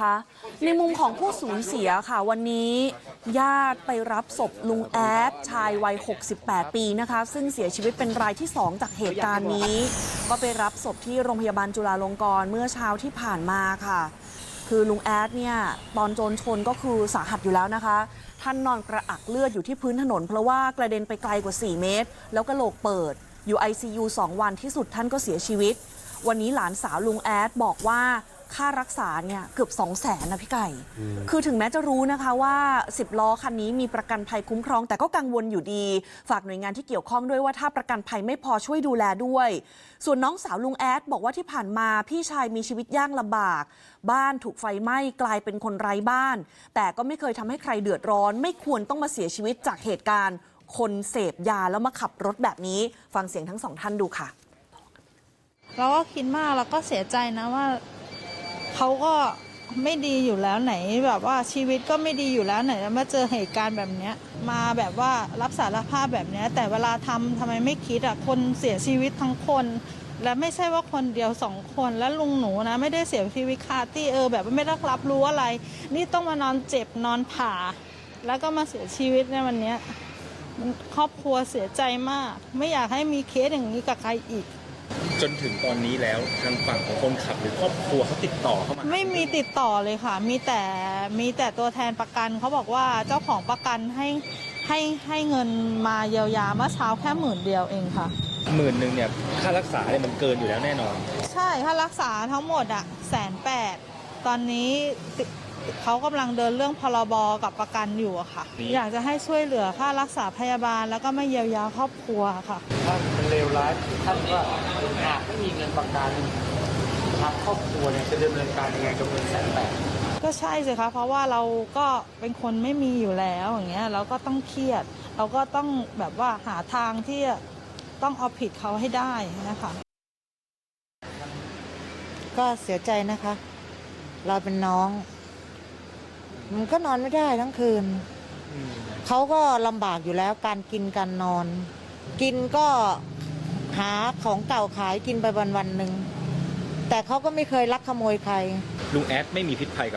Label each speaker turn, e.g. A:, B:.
A: คะในมุมของผู้สูญเสียค่ะวันนี้ญาติไปรับศพลุงแอดชายวัย 68 ปีนะคะ ซึ่งเสียชีวิตเป็นรายที่ 2 จากเหตุการณ์นี้ ก็ไปรับศพที่โรงพยาบาลจุฬาลงกรณ์เมื่อเช้าที่ผ่านมาค่ะ คือลุงแอดเนี่ยตอนโจรชนก็คือสาหัสอยู่แล้วนะคะ ท่านนอนกระอักเลือดอยู่ที่พื้นถนน เพราะว่ากระเด็นไปไกลกว่า 4 เมตร แล้วกระโหลกเปิดอยู่ ICU 2 วันที่สุดท่านก็เสียชีวิต วันนี้หลานสาวลุงแอดบอกว่า ค่ารักษาเนี่ยเกือบ 2 0 0แสนนะพี่ไก่ คือถึงแม้จะรู้นะคะว่า 10 ล้อคันนี้มีประกันภัยคุ้มครอง แต่ก็กังวลอยู่ดี ฝากหน่วยงานที่เกี่ยวข้องด้วยว่าถ้าประกันภัยไม่พอช่วยดูแลด้วย ส่วนน้องสาวลุงแอดบอกว่าที่ผ่านมาพี่ชายมีชีวิตยากลำบาก บ้านถูกไฟไหม้กลายเป็นคนไร้บ้าน แต่ก็ไม่เคยทำให้ใครเดือดร้อน ไม่ควรต้องมาเสียชีวิตจากเหตุการณ์ คนเสพยาแล้วมาขับรถแบบนี้ ฟังเสียงทั้งสองท่านดูค่ะ
B: เราก็คิดมากแล้วก็เสียใจนะว่า เขาก็ไม่ดีอยู่แล้วไหน แบบว่าชีวิตก็ไม่ดีอยู่แล้วไหนจะมาเจอเหตุการณ์แบบเนี้ย มาแบบว่ารับสารภาพแบบเนี้ย แต่เวลาทำทำไมไม่คิดอะคนเสียชีวิตทั้งคน และไม่ใช่ว่าคนเดียวสองคนและลุงหนูนะ ไม่ได้เสียชีวิตคาที่เออ แบบไม่ได้รับรู้อะไร นี่ต้องมานอนเจ็บนอนผ่า แล้วก็มาเสียชีวิตในวันเนี้ยครอบครัวเสียใจมาก ไม่อยากให้มีเคสอย่างนี้กับใครอีก
C: จนถึงตอนนี้แล้วทางฝั่งของคนขับหรือครอบครัวเขาติดต่อเข้ามา
B: ไม่มีติดต่อเลยค่ะ มีแต่มีแต่ตัวแทนประกันเขาบอกว่าเจ้าของประกันให้ให้ให้เงินมาเยียวยาเมื่อเช้าแค่หมื่นเดียวเองค่ะ
C: หมื่นหนึ่งเนี่ยค่ารักษาเนี่ยมันเกินอยู่แล้วแน่นอน
B: ใช่ถ้ารักษาทั้งหมดอะแสนแปดตอนนี้ติ เขากำลังเดินเรื่องพรบกับประกันอยู่อะค่ะ
C: นี่
B: อยากจะให้ช่วยเหลือค่ารักษาพยาบาล แล้วก็ไม่เยียวยาครอบครัวค่ะ
D: ถ้ามันเลวร้ายถึงขั้นว่าหากไม่มีเงินประกันทางครอบครัวเนี่ยจะดำเนินการยังไงกับเงินแสนแปด
B: ก็ใช่สิคะเพราะว่าเราก็เป็นคนไม่มีอยู่แล้วอย่างเงี้ยเราก็ต้องเครียด เราก็ต้องแบบว่าหาทางที่จะต้องเอาผิดเขาให้ได้นะคะ
E: ก็เสียใจนะคะ เราเป็นน้อง มันก็นอนไม่ได้ทั้งคืน เขาก็ลำบากอยู่แล้วการกินการนอน กินก็หาของเก่าขายกินไปวันวันๆหนึ่งแต่เขาก็ไม่เคยลักขโมยใคร
C: ลุงแอดไม่มีพิษภัยกับ